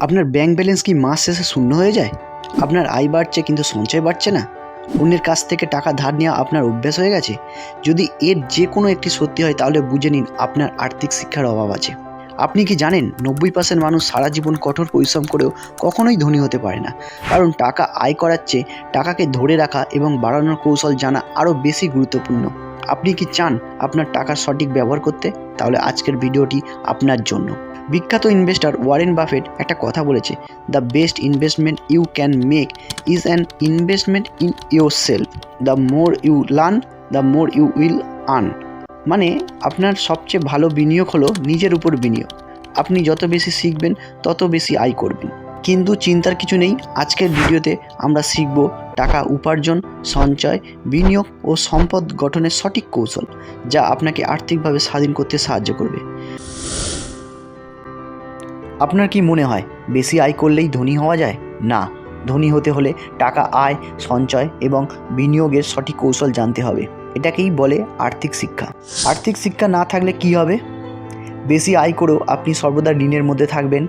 আপনার bank balance কি মাস শেষে শূন্য হয়ে যায়? আপনার আয় বাড়ছে কিন্তু সঞ্চয় বাড়ছে না। অন্যের কাছ থেকে টাকা ধার নেওয়া আপনার অভ্যাস হয়ে গেছে। যদি এর যে কোনো একটি সত্যি হয়, তাহলে বুঝে নিন আপনার আর্থিক শিক্ষার অভাব আছে। আপনি কি জানেন, নব্বই পার্সেন্ট মানুষ সারা জীবন কঠোর পরিশ্রম করেও কখনোই ধনী হতে পারে না। কারণ টাকা আয় করার চেয়ে টাকাকে ধরে রাখা এবং বাড়ানোর কৌশল জানা আরও বেশি গুরুত্বপূর্ণ। আপনি কি চান আপনার টাকার সঠিক ব্যবহার করতে? তাহলে আজকের ভিডিওটি আপনার জন্য। বিখ্যাত ইনভেস্টর ওয়ারেন বাফেট একটা কথা বলেছে the best investment you can make is an investment in yourself the more you learn the more you will earn মানে আপনার সবচেয়ে ভালো বিনিয়োগ হলো নিজের উপর বিনিয়োগ। আপনি যত বেশি শিখবেন, তত বেশি আয় করবেন। কিন্তু চিন্তার কিছু নেই, আজকের ভিডিওতে আমরা শিখব টাকা উপার্জন, সঞ্চয়, বিনিয়োগ ও সম্পদ গঠনের সঠিক কৌশল, যা আপনাকে আর্থিকভাবে স্বাধীন করতে সাহায্য করবে। আপনার কি মনে হয়, বেশি আয় করলেই ধনী হওয়া যায়? না, ধনী হতে হলে টাকা আয়, সঞ্চয় এবং বিনিয়োগের সঠিক কৌশল জানতে হবে। এটাকেই বলে আর্থিক শিক্ষা। আর্থিক শিক্ষা না থাকলে কি হবে? বেশি আয় করেও আপনি সর্বদা ঋণের মধ্যে থাকবেন।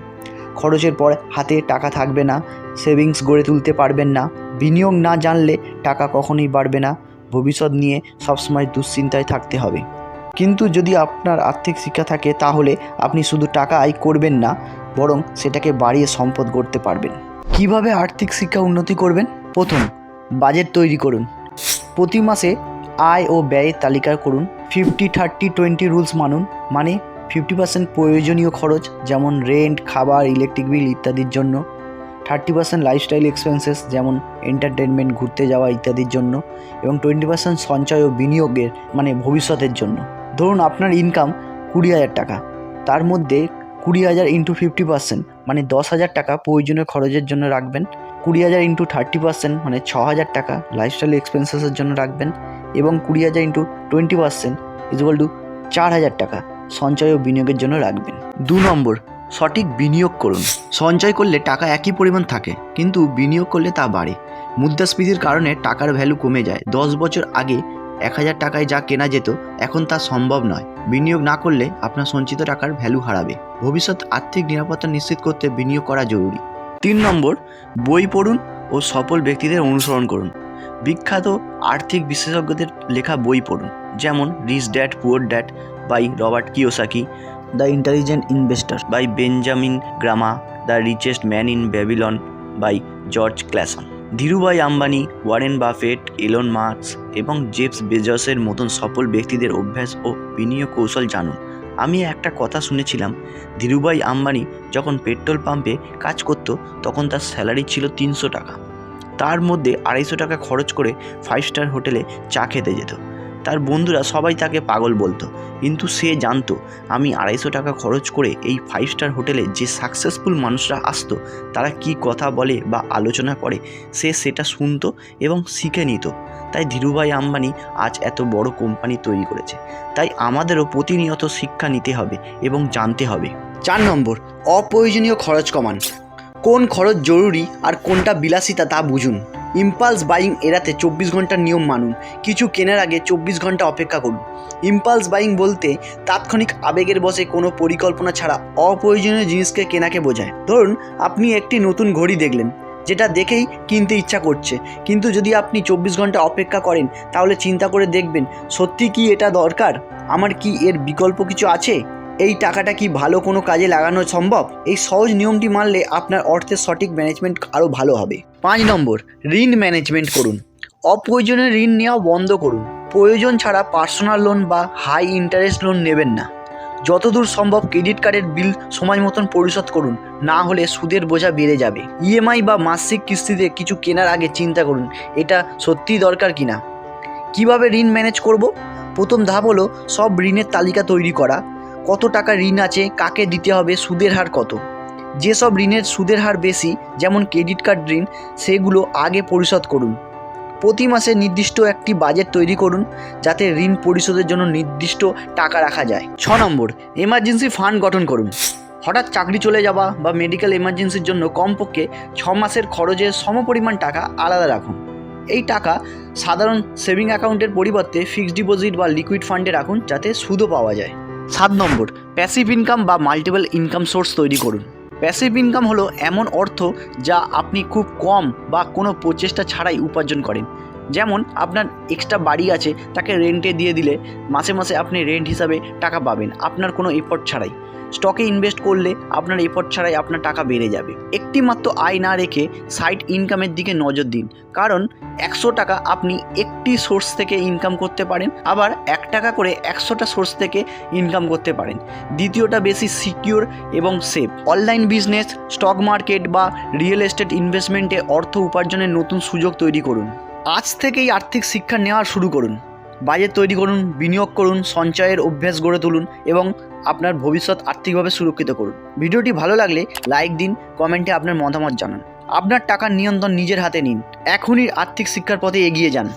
খরচের পর হাতে টাকা থাকবে না, সেভিংস গড়ে তুলতে পারবেন না। বিনিয়োগ না জানলে টাকা কখনোই বাড়বে না। ভবিষ্যৎ নিয়ে সবসময় দুশ্চিন্তায় থাকতে হবে। কিন্তু যদি আপনার আর্থিক শিক্ষা থাকে, তাহলে আপনি শুধু টাকা আয় করবেন না, বরং সেটাকে বাড়িয়ে সম্পদ গড়তে পারবেন। কীভাবে আর্থিক শিক্ষা উন্নতি করবেন? প্রথম, বাজেট তৈরি করুন। প্রতি মাসে আয় ও ব্যয়ের তালিকা করুন। ফিফটি থার্টি টোয়েন্টি রুলস মানুন মানে ফিফটি পার্সেন্ট প্রয়োজনীয় খরচ, যেমন রেন্ট, খাবার, ইলেকট্রিক বিল ইত্যাদির জন্য। থার্টি পার্সেন্ট লাইফস্টাইল এক্সপেন্সেস, যেমন এন্টারটেনমেন্ট ঘুরতে যাওয়া ইত্যাদির জন্য। এবং টোয়েন্টি পার্সেন্ট সঞ্চয় ও বিনিয়োগের মানে ভবিষ্যতের জন্য। ধরুন আপনার ইনকাম কুড়ি হাজার টাকা, তার মধ্যে কুড়ি হাজার ইন্টু ফিফটি পার্সেন্ট মানে দশ হাজার টাকা প্রয়োজনীয় খরচের জন্য রাখবেন, কুড়ি হাজার ইন্টু থার্টি পার্সেন্ট মানে ছ হাজার টাকা লাইফস্টাইল এক্সপেন্সেসের জন্য রাখবেন এবং কুড়ি হাজার into twenty percent equal to চার হাজার টাকা সঞ্চয় ও বিনিয়োগের জন্য রাখবেন। দু নম্বর, সঠিক বিনিয়োগ করুন। সঞ্চয় করলে টাকা একই পরিমাণ থাকে, কিন্তু বিনিয়োগ করলে তা বাড়ে। মুদ্রাস্ফীতির কারণে টাকার ভ্যালু কমে যায়। দশ বছর আগে এক হাজার টাকায় যা কেনা যেত, এখন তা সম্ভব নয়। বিনিয়োগ না করলে আপনার সঞ্চিত টাকার ভ্যালু হারাবে। ভবিষ্যৎ আর্থিক নিরাপত্তা নিশ্চিত করতে বিনিয়োগ করা জরুরি। তিন নম্বর, বই পড়ুন ও সফল ব্যক্তিদের অনুসরণ করুন। বিখ্যাত আর্থিক বিশেষজ্ঞদের লেখা বই পড়ুন, যেমন rich dad poor dad by Robert Kiyosaki the intelligent investor by Benjamin Graham the richest man in Babylon by George Clason Dhirubhai Ambani, Warren Buffett Elon Musk এবং জেপস বেজসের মতন সফল ব্যক্তিদের অভ্যাস ও বিনিয়োগ কৌশল জানুন। আমি একটা কথা শুনেছিলাম, ধীরুভাই আম্বানি যখন পেট্রোল পাম্পে কাজ করত, তখন তার স্যালারি ছিল তিনশো টাকা। তার মধ্যে আড়াইশো টাকা খরচ করে ফাইভ স্টার হোটেলে চা খেতে যেত। তার বন্ধুরা সবাই তাকে পাগল বলতো। কিন্তু সে জানতো, আমি আড়াইশো টাকা খরচ করে এই ফাইভ স্টার হোটেলে যে সাকসেসফুল মানুষরা আসতো, তারা কি কথা বলে বা আলোচনা করে, সে সেটা শুনতো এবং শিখে নিত। তাই ধীরুভাই আম্বানি আজ এত বড় কোম্পানি তৈরি করেছে। তাই আমাদেরও প্রতিনিয়ত শিক্ষা নিতে হবে এবং জানতে হবে। চার নম্বর, অপ্রয়োজনীয় খরচ কমান। কোন খরচ জরুরি আর কোনটা বিলাসিতা তা বুঝুন। ইম্পালস বাইং এড়াতে চব্বিশ ঘণ্টার নিয়ম মানুন। কিছু কেনার আগে চব্বিশ ঘণ্টা অপেক্ষা করুন। ইম্পালস বাইং বলতে তাৎক্ষণিক আবেগের বসে কোনো পরিকল্পনা ছাড়া অপ্রয়োজনীয় জিনিসকে কেনাকে বোঝায়। ধরুন, আপনি একটি নতুন ঘড়ি দেখলেন, যেটা দেখেই কিনতে ইচ্ছা করছে। কিন্তু যদি আপনি চব্বিশ ঘণ্টা অপেক্ষা করেন, তাহলে চিন্তা করে দেখবেন, সত্যি কি এটা দরকার? আমার কি এর বিকল্প কিছু আছে? এই টাকাটা কি ভালো কোনো কাজে লাগানো সম্ভব? এই সহজ নিয়মটি মানলে আপনার অর্থের সঠিক ম্যানেজমেন্ট আরও ভালো হবে। পাঁচ নম্বর, ঋণ ম্যানেজমেন্ট করুন। অপ্রয়োজনীয় ঋণ নেওয়া বন্ধ করুন। প্রয়োজন ছাড়া পার্সোনাল লোন বা হাই ইন্টারেস্ট লোন নেবেন না। যতদূর সম্ভব ক্রেডিট কার্ডের বিল সময় মতন পরিশোধ করুন। না হলে সুদের বোঝা বেড়ে যাবে। ইএমআই বা মাসিক কিস্তিতে কিছু কেনার আগে চিন্তা করুন, এটা সত্যিই দরকার কিনা। কীভাবে ঋণ ম্যানেজ করব? প্রথম ধাপ হলো সব ঋণের তালিকা তৈরি করা। কত টাকা ঋণ আছে, কাকে দিতে হবে, সুদের হার কত? যেসব ঋণের সুদের হার বেশি, যেমন ক্রেডিট কার্ড ঋণ, সেগুলো আগে পরিশোধ করুন। প্রতি মাসে নির্দিষ্ট একটি বাজেট তৈরি করুন, যাতে ঋণ পরিশোধের জন্য নির্দিষ্ট টাকা রাখা যায়। ছ নম্বর এমার্জেন্সি ফান্ড গঠন করুন। হঠাৎ চাকরি চলে যাওয়া বা মেডিকেল এমার্জেন্সির জন্য কমপক্ষে ছ মাসের খরচের সমপরিমাণ টাকা আলাদা রাখুন। এই টাকা সাধারণ সেভিং অ্যাকাউন্টের পরিবর্তে ফিক্সড ডিপোজিট বা লিকুইড ফান্ডে রাখুন, যাতে সুদও পাওয়া যায়। সাত নম্বর প্যাসিভ ইনকাম বা মাল্টিপল ইনকাম সোর্স তৈরি করুন। প্যাসিভ ইনকাম হলো এমন অর্থ যা আপনি খুব কম বা কোনো প্রচেষ্টা ছাড়াই উপার্জন করেন। যেমন আপনার এক্সট্রা বাড়ি আছে, তাকে রেন্টে দিয়ে দিলে মাসে মাসে আপনি রেন্ট হিসাবে টাকা পাবেন, আপনার কোনো এফর্ট ছাড়াই। স্টকে ইনভেস্ট করলে আপনার এফর্ট ছাড়াই আপনার টাকা বেড়ে যাবে। একটি মাত্র আয় না রেখে সাইড ইনকামের দিকে নজর দিন। কারণ একশো টাকা আপনি একটি সোর্স থেকে ইনকাম করতে পারেন, আবার এক টাকা করে একশোটা সোর্স থেকে ইনকাম করতে পারেন। দ্বিতীয়টা বেশি সিকিউর এবং safe online business stock market বা রিয়েল এস্টেট ইনভেস্টমেন্টে অর্থ উপার্জনের নতুন সুযোগ তৈরি করুন। আজ থেকেই আর্থিক শিক্ষা নেওয়া শুরু করুন। বাজেট তৈরি করুন, বিনিয়োগ করুন, সঞ্চয়ের অভ্যাস গড়ে তুলুন এবং আপনার ভবিষ্যৎ আর্থিকভাবে সুরক্ষিত করুন। ভিডিওটি ভালো লাগলে লাইক দিন, কমেন্টে আপনার মতামত জানান। আপনার টাকার নিয়ন্ত্রণ নিজের হাতে নিন। এখনই আর্থিক শিক্ষার পথে এগিয়ে যান।